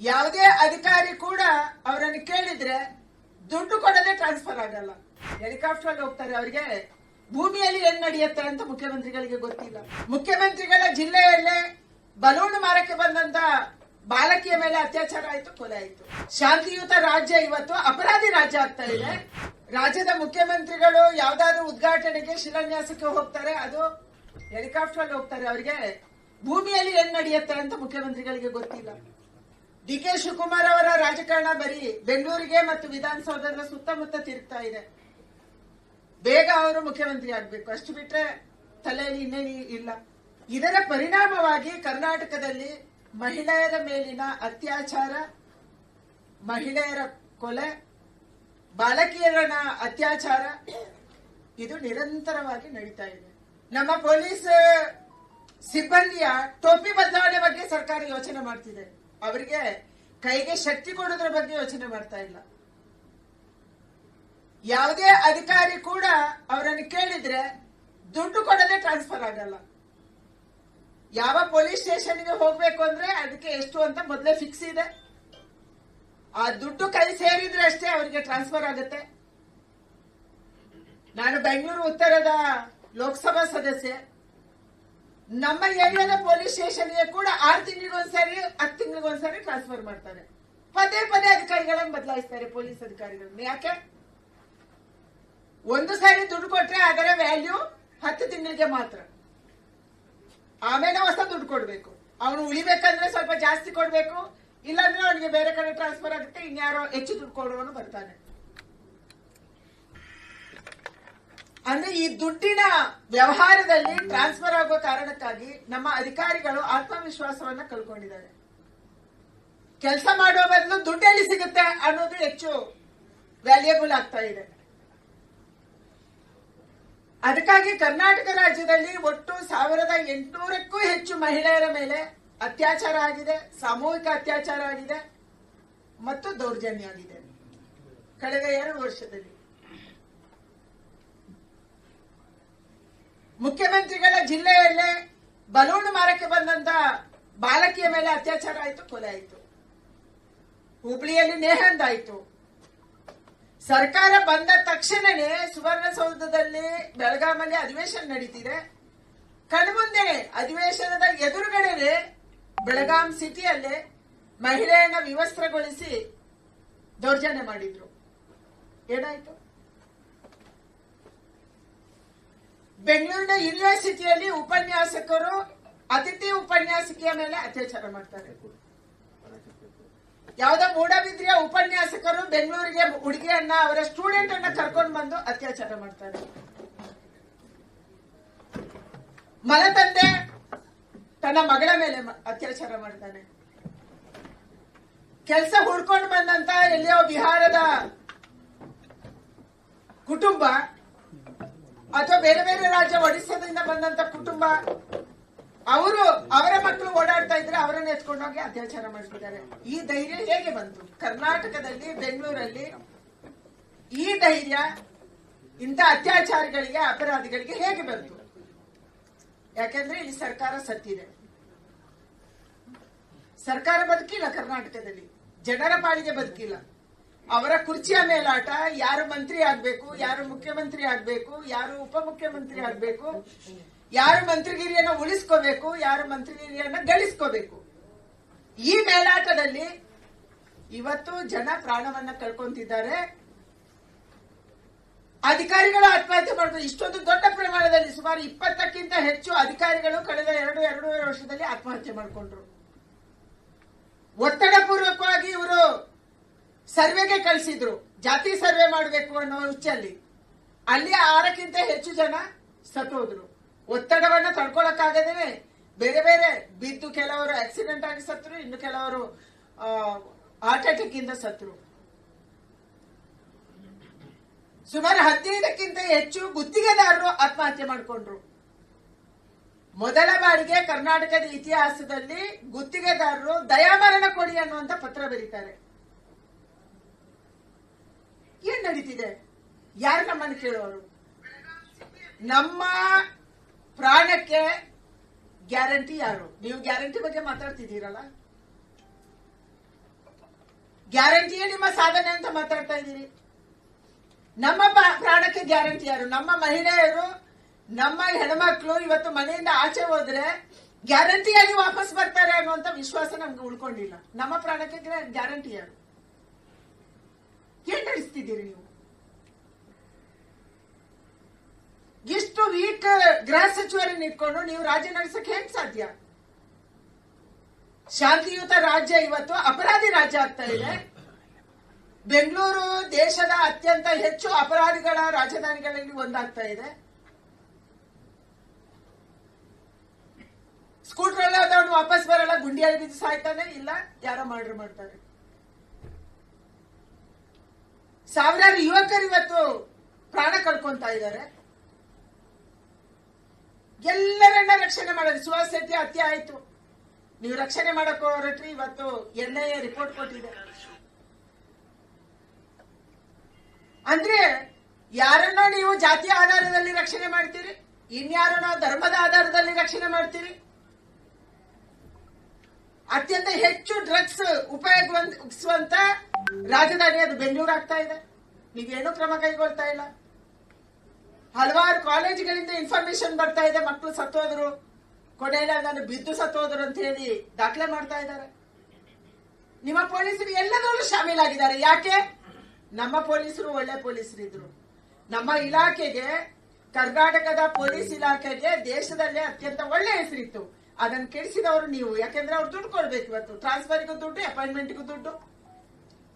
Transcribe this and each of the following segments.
ಯಾವುದೇ ಅಧಿಕಾರಿ ಕೂಡ ಅವರನ್ನು ಕೇಳಿದ್ರೆ ದುಡ್ಡು ಕೊಡದೆ ಟ್ರಾನ್ಸ್ಫರ್ ಆಗಲ್ಲ. ಹೆಲಿಕಾಪ್ಟರ್ ಅಲ್ಲಿ ಹೋಗ್ತಾರೆ. ಅವರಿಗೆ ಭೂಮಿಯಲ್ಲಿ ಏನ್ ನಡೆಯುತ್ತೆ ಅಂತ ಮುಖ್ಯಮಂತ್ರಿಗಳಿಗೆ ಗೊತ್ತಿಲ್ಲ. ಮುಖ್ಯಮಂತ್ರಿಗಳ ಜಿಲ್ಲೆಯಲ್ಲೇ ಬಲೂನ್ ಮಾರಕ್ಕೆ ಬಂದಂತ ಬಾಲಕಿಯ ಮೇಲೆ ಅತ್ಯಾಚಾರ ಆಯ್ತು, ಕೊಲೆ ಆಯ್ತು. ಶಾಂತಿಯುತ ರಾಜ್ಯ ಇವತ್ತು ಅಪರಾಧಿ ರಾಜ್ಯ ಆಗ್ತಾ ಇದೆ. ರಾಜ್ಯದ ಮುಖ್ಯಮಂತ್ರಿಗಳು ಯಾವ್ದಾದ್ರು ಉದ್ಘಾಟನೆಗೆ ಶಿಲಾನ್ಯಾಸಕ್ಕೆ ಹೋಗ್ತಾರೆ. ಅದು ಹೆಲಿಕಾಪ್ಟರ್ ಅಲ್ಲಿ ಹೋಗ್ತಾರೆ. ಅವರಿಗೆ ಭೂಮಿಯಲ್ಲಿ ಏನ್ ನಡೆಯುತ್ತೆ ಅಂತ ಮುಖ್ಯಮಂತ್ರಿಗಳಿಗೆ ಗೊತ್ತಿಲ್ಲ. ಡಿ ಕೆ ಶಿವಕುಮಾರ್ ಅವರ ರಾಜಕಾರಣ ಬರೀ ಬೆಂಗಳೂರಿಗೆ ಮತ್ತು ವಿಧಾನಸೌಧದ ಸುತ್ತಮುತ್ತ ತಿರುಗ್ತಾ ಇದೆ. ಬೇಗ ಅವರು ಮುಖ್ಯಮಂತ್ರಿ ಆಗ್ಬೇಕು. ಅಷ್ಟು ಬಿಟ್ರೆ ತಲೆಯಲ್ಲಿ ಇನ್ನೇನು ಇಲ್ಲ. ಇದರ ಪರಿಣಾಮವಾಗಿ ಕರ್ನಾಟಕದಲ್ಲಿ ಮಹಿಳೆಯರ ಮೇಲಿನ ಅತ್ಯಾಚಾರ, ಮಹಿಳೆಯರ ಕೊಲೆ, ಬಾಲಕಿಯರನ ಅತ್ಯಾಚಾರ, ಇದು ನಿರಂತರವಾಗಿ ನಡೀತಾ ಇದೆ. ನಮ್ಮ ಪೊಲೀಸ್ ಸಿಬ್ಬಂದಿಯ ಟೋಪಿ ಬದಲಾವಣೆ ಬಗ್ಗೆ ಸರ್ಕಾರ ಯೋಚನೆ ಮಾಡ್ತಿದೆ. ಅವರಿಗೆ ಕೈಗೆ ಶಕ್ತಿ ಕೊಡೋದ್ರ ಬಗ್ಗೆ ಯೋಚನೆ ಮಾಡ್ತಾ ಇಲ್ಲ. ಯಾವುದೇ ಅಧಿಕಾರಿ ಕೂಡ ಅವರನ್ನು ಕೇಳಿದ್ರೆ ದುಡ್ಡು ಕೊಡದೆ ಟ್ರಾನ್ಸ್ಫರ್ ಆಗಲ್ಲ. ಯಾವ ಪೊಲೀಸ್ ಸ್ಟೇಷನ್ಗೆ ಹೋಗ್ಬೇಕು ಅಂದ್ರೆ ಅದಕ್ಕೆ ಎಷ್ಟು ಅಂತ ಮೊದಲೇ ಫಿಕ್ಸ್ ಇದೆ. ಆ ದುಡ್ಡು ಕೈ ಸೇರಿದ್ರೆ ಅಷ್ಟೇ ಅವರಿಗೆ ಟ್ರಾನ್ಸ್ಫರ್ ಆಗುತ್ತೆ. ನಾನು ಬೆಂಗಳೂರು ಉತ್ತರದ ಲೋಕಸಭಾ ಸದಸ್ಯೆ. ನಮ್ಮ ಏರಿಯಾದ ಪೊಲೀಸ್ ಸ್ಟೇಷನ್ಗೆ ಕೂಡ ಆರು ತಿಂಗಳಿಗೊಂದ್ಸರಿ ಹತ್ತು ತಿಂಗಳಿಗೊಂದ್ಸರಿ ಟ್ರಾನ್ಸ್ಫರ್ ಮಾಡ್ತಾರೆ. ಪದೇ ಪದೇ ಅಧಿಕಾರಿಗಳನ್ನು ಬದಲಾಯಿಸ್ತಾರೆ ಪೊಲೀಸ್ ಅಧಿಕಾರಿಗಳನ್ನ. ಯಾಕೆ? ಒಂದು ಸಾರಿ ದುಡ್ಡು ಕೊಟ್ರೆ ಅದರ ವ್ಯಾಲ್ಯೂ ಹತ್ತು ತಿಂಗಳಿಗೆ ಮಾತ್ರ. ಆಮೇಲೆ ಹೊಸ ದುಡ್ಡು ಕೊಡ್ಬೇಕು. ಅವನು ಉಳಿಬೇಕಂದ್ರೆ ಸ್ವಲ್ಪ ಜಾಸ್ತಿ ಕೊಡ್ಬೇಕು. ಇಲ್ಲಾಂದ್ರೆ ಅವನಿಗೆ ಬೇರೆ ಕಡೆ ಟ್ರಾನ್ಸ್ಫರ್ ಆಗುತ್ತೆ, ಇನ್ಯಾರೋ ಹೆಚ್ಚು ದುಡ್ಡು ಕೊಡುವನು ಬರ್ತಾನೆ. ಅಂದ್ರೆ ಈ ದುಡ್ಡಿನ ವ್ಯವಹಾರದಲ್ಲಿ ಟ್ರಾನ್ಸ್ಫರ್ ಆಗುವ ಕಾರಣಕ್ಕಾಗಿ ನಮ್ಮ ಅಧಿಕಾರಿಗಳು ಆತ್ಮವಿಶ್ವಾಸವನ್ನ ಕಳ್ಕೊಂಡಿದ್ದಾರೆ. ಕೆಲಸ ಮಾಡುವ ಬದಲು ದುಡ್ಡೆಲ್ಲಿ ಸಿಗುತ್ತೆ ಅನ್ನೋದು ಹೆಚ್ಚು ವ್ಯಾಲ್ಯೂಬಲ್ ಆಗ್ತಾ ಇದೆ. ಅದಕ್ಕಾಗಿ ಕರ್ನಾಟಕ ರಾಜ್ಯದಲ್ಲಿ ಒಟ್ಟು ಸಾವಿರದ ಎಂಟುನೂರಕ್ಕೂ ಹೆಚ್ಚು ಮಹಿಳೆಯರ ಮೇಲೆ ಅತ್ಯಾಚಾರ ಆಗಿದೆ, ಸಾಮೂಹಿಕ ಅತ್ಯಾಚಾರ ಆಗಿದೆ ಮತ್ತು ದೌರ್ಜನ್ಯ ಆಗಿದೆ. ಕಳೆದ ಎರಡು ವರ್ಷದಲ್ಲಿ. ಮುಖ್ಯಮಂತ್ರಿಗಳ ಜಿಲ್ಲೆಯಲ್ಲೇ ಬಲೂನ್ ಮಾರಕ್ಕೆ ಬಂದಂತ ಬಾಲಕಿಯ ಮೇಲೆ ಅತ್ಯಾಚಾರ ಆಯಿತು, ಕೊಲೆ ಆಯಿತು. ಹುಬ್ಳಿಯಲ್ಲಿ ನೇಹಂದ್ ಸರ್ಕಾರ ಬಂದ ತಕ್ಷಣನೇ ಸುವರ್ಣಸೌಧದಲ್ಲಿ ಬೆಳಗಾಮಲ್ಲಿ ಅಧಿವೇಶನ ನಡೀತಿದೆ. ಕಣ್ಮುಂದೆ ಅಧಿವೇಶನದ ಎದುರುಗಡೆನೆ ಬೆಳಗಾಂ ಸಿಟಿಯಲ್ಲೇ ಮಹಿಳೆಯನ್ನ ವಿವಸ್ತ್ರಗೊಳಿಸಿ ದೌರ್ಜನ್ಯ ಮಾಡಿದ್ರು. ಏನಾಯ್ತು? ಬೆಂಗಳೂರಿನ ಯೂನಿವರ್ಸಿಟಿಯಲ್ಲಿ ಉಪನ್ಯಾಸಕರು ಅತಿಥಿ ಉಪನ್ಯಾಸಕಿಯ ಮೇಲೆ ಅತ್ಯಾಚಾರ ಮಾಡ್ತಾರೆ. ಯಾವುದೋ ಮೂಡಬಿದ್ರಿಯ ಉಪನ್ಯಾಸಕರು ಬೆಂಗಳೂರಿಗೆ ಹುಡುಗಿಯನ್ನ ಅವರ ಸ್ಟೂಡೆಂಟ್ ಅನ್ನ ಕರ್ಕೊಂಡು ಬಂದು ಅತ್ಯಾಚಾರ ಮಾಡ್ತಾರೆ. ಮಲತಂದೆ ತನ್ನ ಮಗಳ ಮೇಲೆ ಅತ್ಯಾಚಾರ ಮಾಡ್ತಾನೆ. ಕೆಲಸ ಹುಡ್ಕೊಂಡು ಬಂದಂತ ಎಲ್ಲಿಯೋ ಬಿಹಾರದ ಕುಟುಂಬ ಅಥವಾ ಬೇರೆ ಬೇರೆ ರಾಜ್ಯ, ಒಡಿಸ್ಸಾದಿಂದ ಬಂದಂತ ಕುಟುಂಬ, ಅವರು ಅವರ ಮಕ್ಕಳು ಓಡಾಡ್ತಾ ಇದ್ರೆ ಅವರನ್ನ ಎತ್ಕೊಂಡೋಗಿ ಅತ್ಯಾಚಾರ ಮಾಡಿಸ್ಬಿಟ್ಟಾರೆ ಈ ಧೈರ್ಯ ಹೇಗೆ ಬಂತು? ಕರ್ನಾಟಕದಲ್ಲಿ, ಬೆಂಗಳೂರಲ್ಲಿ ಈ ಧೈರ್ಯ, ಇಂಥ ಅತ್ಯಾಚಾರಿಗಳಿಗೆ, ಅಪರಾಧಿಗಳಿಗೆ ಹೇಗೆ ಬಂತು? ಯಾಕೆಂದ್ರೆ ಇಲ್ಲಿ ಸರ್ಕಾರ ಸತ್ತಿದೆ ಸರ್ಕಾರ ಬದುಕಿಲ್ಲ ಕರ್ನಾಟಕದಲ್ಲಿ. ಜನರ ಪಾಲಿಗೆ ಬದುಕಿಲ್ಲ. ಅವರ ಕುರ್ಚಿಯ ಮೇಲಾಟ ಯಾರು ಮಂತ್ರಿ ಆಗ್ಬೇಕು, ಯಾರು ಮುಖ್ಯಮಂತ್ರಿ ಆಗ್ಬೇಕು, ಯಾರು ಉಪಮುಖ್ಯಮಂತ್ರಿ ಆಗ್ಬೇಕು, ಯಾರು ಮಂತ್ರಿಗಿರಿಯನ್ನ ಉಳಿಸ್ಕೋಬೇಕು, ಯಾರು ಮಂತ್ರಿಗಿರಿಯನ್ನ ಗಳಿಸ್ಕೋಬೇಕು. ಈ ಮೇಲಾಟದಲ್ಲಿ ಇವತ್ತು ಜನ ಪ್ರಾಣವನ್ನ ಕಳ್ಕೊಂತಿದ್ದಾರೆ. ಅಧಿಕಾರಿಗಳು ಆತ್ಮಹತ್ಯೆ ಮಾಡಿದ್ರು ಇಷ್ಟೊಂದು ದೊಡ್ಡ ಪ್ರಮಾಣದಲ್ಲಿ ಸುಮಾರು ಇಪ್ಪತ್ತಕ್ಕಿಂತ ಹೆಚ್ಚು ಅಧಿಕಾರಿಗಳು ಕಳೆದ ಎರಡು, ಎರಡೂವರೆ ವರ್ಷದಲ್ಲಿ ಆತ್ಮಹತ್ಯೆ ಮಾಡಿಕೊಂಡ್ರು. ಕಳಿಸಿದ್ರು. ಜಾತಿ ಸರ್ವೆ ಮಾಡಬೇಕು ಅನ್ನೋ ಹುಚ್ಚಲ್ಲಿ. ಅಲ್ಲಿ ಆರಕ್ಕಿಂತ ಹೆಚ್ಚು ಜನ ಸತ್ತೋದ್ರು. ಒತ್ತಡವನ್ನ ತಡ್ಕೊಳಕ್ಕಾಗದೇನೆ ಬೇರೆ ಬೇರೆ ಬಿದ್ದು ಕೆಲವರು ಆಕ್ಸಿಡೆಂಟ್ ಆಗಿ ಸತ್ರು ಇನ್ನು ಕೆಲವರು ಹಾರ್ಟ್ ಅಟ್ಯಾಕ್ ಇಂದ ಸತ್ರು ಸುಮಾರು ಹದಿನೈದಕ್ಕಿಂತ ಹೆಚ್ಚು ಗುತ್ತಿಗೆದಾರರು ಆತ್ಮಹತ್ಯೆ ಮಾಡಿಕೊಂಡ್ರು. ಮೊದಲ ಬಾರಿಗೆ ಕರ್ನಾಟಕದ ಇತಿಹಾಸದಲ್ಲಿ ಗುತ್ತಿಗೆದಾರರು ದಯಾಮರಣ ಕೊಡಿ ಅನ್ನುವಂತ ಪತ್ರ ಬರೀತಾರೆ. ಏನ್ ನಡೀತಿದೆ? ಯಾರು ನಮ್ಮನ್ನು ಕೇಳೋರು? ನಮ್ಮ ಪ್ರಾಣಕ್ಕೆ ಗ್ಯಾರಂಟಿ ಯಾರು? ನೀವು ಗ್ಯಾರಂಟಿ ಬಗ್ಗೆ ಮಾತಾಡ್ತಿದ್ದೀರಲ್ಲ? ಗ್ಯಾರಂಟಿಯೇ ನಿಮ್ಮ ಸಾಧನೆ ಅಂತ ಮಾತಾಡ್ತಾ ಇದ್ದೀರಿ. ನಮ್ಮ ಪ್ರಾಣಕ್ಕೆ ಗ್ಯಾರಂಟಿ ಯಾರು? ನಮ್ಮ ಮಹಿಳೆಯರು, ನಮ್ಮ ಹೆಣ್ಮಕ್ಳು ಇವತ್ತು ಮನೆಯಿಂದ ಆಚೆ ಹೋದ್ರೆ ಗ್ಯಾರಂಟಿಯಾಗಿ ವಾಪಸ್ ಬರ್ತಾರೆ ಅನ್ನುವಂತ ವಿಶ್ವಾಸ ನಮ್ಗೆ ಉಳ್ಕೊಂಡಿಲ್ಲ. ನಮ್ಮ ಪ್ರಾಣಕ್ಕೆ ಗ್ಯಾರಂಟಿ ಯಾರು? ಏನ್ ನಡೆಸ್ತಿದ್ದೀರಿ ನೀವು? ಎಷ್ಟು ವೀಕ್ ಗೃಹ ಸಚಿವರನ್ನ ಇಟ್ಕೊಂಡು ನೀವು ರಾಜ್ಯ ನಡೆಸಕ್ಕೆ ಹೆಂಗ್ ಸಾಧ್ಯ? ಶಾಂತಿಯುತ ರಾಜ್ಯ ಇವತ್ತು ಅಪರಾಧಿ ರಾಜ್ಯ ಆಗ್ತಾ ಇದೆ. ಬೆಂಗಳೂರು ದೇಶದ ಅತ್ಯಂತ ಹೆಚ್ಚು ಅಪರಾಧಿಗಳ ರಾಜಧಾನಿಗಳಲ್ಲಿ ಒಂದಾಗ್ತಾ ಇದೆ. ಸ್ಕೂಟರ್ ಆದವನು ವಾಪಸ್ ಬರಲ್ಲ, ಗುಂಡಿಯಲ್ಲಿ ಬಿದ್ದು ಸಾಯ್ತಾನೆ ಇಲ್ಲ? ಯಾರೋ ಮರ್ಡರ್ ಮಾಡ್ತಾರೆ. ಸಾವಿರಾರು ಯುವಕರು ಇವತ್ತು ಪ್ರಾಣ ಕಳ್ಕೊಂತಾ ಇದ್ದಾರೆ. ಎಲ್ಲರನ್ನ ರಕ್ಷಣೆ ಮಾಡೋದು. ಸುಹಾಸ್ ಶೆಟ್ಟಿ ಹತ್ಯೆ ಆಯ್ತು. ನೀವು ರಕ್ಷಣೆ ಮಾಡಕ್ ಹೊರಟ್ರಿ, ಇವತ್ತು ಎನ್ ಐ ಎ ರಿಪೋರ್ಟ್ ಕೊಟ್ಟಿದೆ. ಅಂದ್ರೆ ಯಾರನ್ನೋ ನೀವು ಜಾತಿಯ ಆಧಾರದಲ್ಲಿ ರಕ್ಷಣೆ ಮಾಡ್ತೀರಿ, ಇನ್ಯಾರನ್ನೋ ಧರ್ಮದ ಆಧಾರದಲ್ಲಿ ರಕ್ಷಣೆ ಮಾಡ್ತೀರಿ ಅತ್ಯಂತ ಹೆಚ್ಚು ಡ್ರಗ್ಸ್ ಉಪಯೋಗಿಸುವಂತ ರಾಜಧಾನಿ ಅದು ಬೆಂಗಳೂರು ಆಗ್ತಾ ಇದೆ. ನೀವೇನು ಕ್ರಮ ಕೈಗೊಳ್ತಾ ಇಲ್ಲ. ಹಲವಾರು ಕಾಲೇಜುಗಳಿಂದ ಇನ್ಫಾರ್ಮೇಶನ್ ಬರ್ತಾ ಇದೆ. ಮಕ್ಕಳು ಸತ್ತೋದ್ರು. ನಾನು ಬಿದ್ದು ಸತ್ತೋದ್ರು ಅಂತ ಹೇಳಿ ದಾಖಲೆ ಮಾಡ್ತಾ ಇದ್ದಾರೆ. ನಿಮ್ಮ ಪೊಲೀಸರು ಎಲ್ಲದರಲ್ಲೂ ಶಾಮೀಲಾಗಿದ್ದಾರೆ. ಯಾಕೆ? ನಮ್ಮ ಪೊಲೀಸರು ಒಳ್ಳೆ ಪೊಲೀಸರು ಇದ್ರು ನಮ್ಮ ಇಲಾಖೆಗೆ ಕರ್ನಾಟಕದ ಪೊಲೀಸ್ ಇಲಾಖೆಗೆ ದೇಶದಲ್ಲೇ ಅತ್ಯಂತ ಒಳ್ಳೆ ಹೆಸರಿತ್ತು. ಅದನ್ನ ಕೆಡಿಸಿದವರು ನೀವು. ಯಾಕೆಂದ್ರೆ ಅವ್ರು ದುಡ್ಡು ಕೊಡ್ಬೇಕು ಇವತ್ತು. ಟ್ರಾನ್ಸ್ಫರ್ಗೂ ದುಡ್ಡು ಅಪಾಯಿಂಟ್ಮೆಂಟ್ಗೂ ದುಡ್ಡು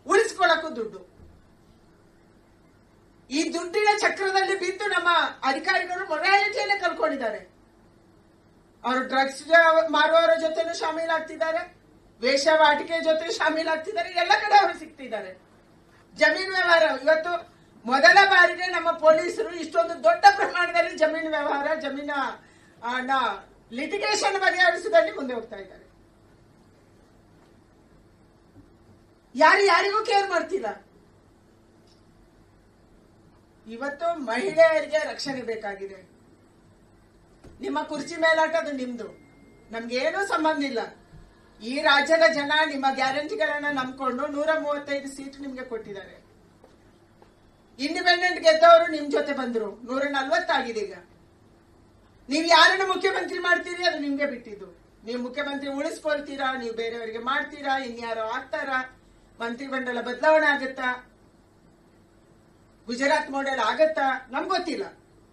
ಉಳಿಸ್ಕೊಳ್ಳಕ್ಕೂ ದುಡ್ಡು. ಈ ದುಡ್ಡಿನ ಚಕ್ರದಲ್ಲಿ ಬಿದ್ದು ನಮ್ಮ ಅಧಿಕಾರಿಗಳು ಮೊರಾಲಿಟಿಯನ್ನೇ ಕಲ್ಕೊಂಡಿದ್ದಾರೆ ಅವರು ಡ್ರಗ್ಸ್ ಮಾರುವವರ ಜೊತೆನೂ ಶಾಮೀಲಾಗ್ತಿದ್ದಾರೆ. ವೇಷವಾಟಿಕೆ ಜೊತೆ ಶಾಮೀಲಾಗ್ತಿದ್ದಾರೆ. ಎಲ್ಲ ಕಡೆ ಅವರು ಸಿಗ್ತಿದ್ದಾರೆ. ಜಮೀನು ವ್ಯವಹಾರ. ಇವತ್ತು ಮೊದಲ ಬಾರಿಗೆ ನಮ್ಮ ಪೊಲೀಸರು ಇಷ್ಟೊಂದು ದೊಡ್ಡ ಪ್ರಮಾಣದಲ್ಲಿ ಜಮೀನು ವ್ಯವಹಾರ, ಜಮೀನ ಲಿಟಿಗೇಷನ್ ಬಗೆಹರಿಸುವುದರಲ್ಲಿ ಮುಂದೆ ಹೋಗ್ತಾ ಇದ್ದಾರೆ. ಯಾರು ಯಾರಿಗೂ ಕೇರ್ ಮಾಡ್ತಿಲ್ಲ. ಇವತ್ತು ಮಹಿಳೆಯರಿಗೆ ರಕ್ಷಣೆ ಬೇಕಾಗಿದೆ. ನಿಮ್ಮ ಕುರ್ಚಿ ಮೇಲಾಟ ಅದು ನಿಮ್ದು. ನಮ್ಗೇನೂ ಸಂಬಂಧ ಇಲ್ಲ. ಈ ರಾಜ್ಯದ ಜನ ನಿಮ್ಮ ಗ್ಯಾರಂಟಿಗಳನ್ನ ನಂಬ್ಕೊಂಡು ನೂರ ಮೂವತ್ತೈದು ಸೀಟ್ ನಿಮ್ಗೆ ಕೊಟ್ಟಿದ್ದಾರೆ. ಇಂಡಿಪೆಂಡೆಂಟ್ ಗೆದ್ದವರು ನಿಮ್ ಜೊತೆ ಬಂದ್ರು. ನೂರ ನಲ್ವತ್ತಾಗಿದೆ ಈಗ. ನೀವು ಯಾರನ್ನು ಮುಖ್ಯಮಂತ್ರಿ ಮಾಡ್ತೀರಿ ಅದು ನಿಮ್ಗೆ ಬಿಟ್ಟಿದ್ದು. ನೀವು ಮುಖ್ಯಮಂತ್ರಿ ಉಳಿಸ್ಕೊಳ್ತೀರಾ, ನೀವು ಬೇರೆಯವರಿಗೆ ಮಾಡ್ತೀರಾ, ಇನ್ಯಾರೋ ಆಗ್ತಾರಾ? ಮಂತ್ರಿಮಂಡಲ ಬದಲಾವಣೆ ಆಗತ್ತಾ? ಗುಜರಾತ್ ಮಾಡೆಲ್ ಆಗತ್ತಾ? ನಮ್ಗೆ ಗೊತ್ತಿಲ್ಲ.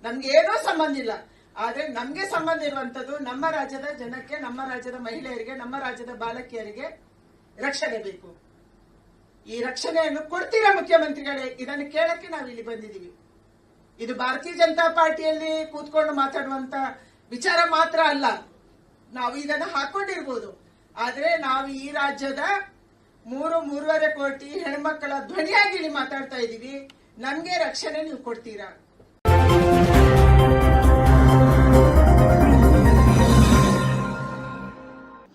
ನಮ್ಗೆ ಏನೋ ಸಂಬಂಧ ಇಲ್ಲ. ಆದ್ರೆ ನಮ್ಗೆ ಸಂಬಂಧ ಇರುವಂತದ್ದು ನಮ್ಮ ರಾಜ್ಯದ ಜನಕ್ಕೆ, ನಮ್ಮ ರಾಜ್ಯದ ಮಹಿಳೆಯರಿಗೆ, ನಮ್ಮ ರಾಜ್ಯದ ಬಾಲಕಿಯರಿಗೆ ರಕ್ಷಣೆ ಬೇಕು. ಈ ರಕ್ಷಣೆಯನ್ನು ಕೊಡ್ತೀರಾ ಮುಖ್ಯಮಂತ್ರಿಗಳೇ? ಇದನ್ನು ಕೇಳಕ್ಕೆ ನಾವು ಇಲ್ಲಿ ಬಂದಿದ್ದೀವಿ. ಇದು ಭಾರತೀಯ ಜನತಾ ಪಾರ್ಟಿಯಲ್ಲಿ ಕೂತ್ಕೊಂಡು ಮಾತಾಡುವಂತ ವಿಚಾರ ಮಾತ್ರ ಅಲ್ಲ. ನಾವು ಇದನ್ನ ಹಾಕೊಂಡಿರ್ಬೋದು. ಆದ್ರೆ ನಾವು ಈ ರಾಜ್ಯದ ಮೂರು, ಮೂರುವರೆ ಕೋಟಿ ಹೆಣ್ಮಕ್ಕಳ ಧ್ವನಿಯಾಗಿ ಮಾತಾಡ್ತಾ ಇದ್ದೀವಿ ನಮ್ಗೆ ರಕ್ಷಣೆ ನೀವು ಕೊಡ್ತೀರಾ?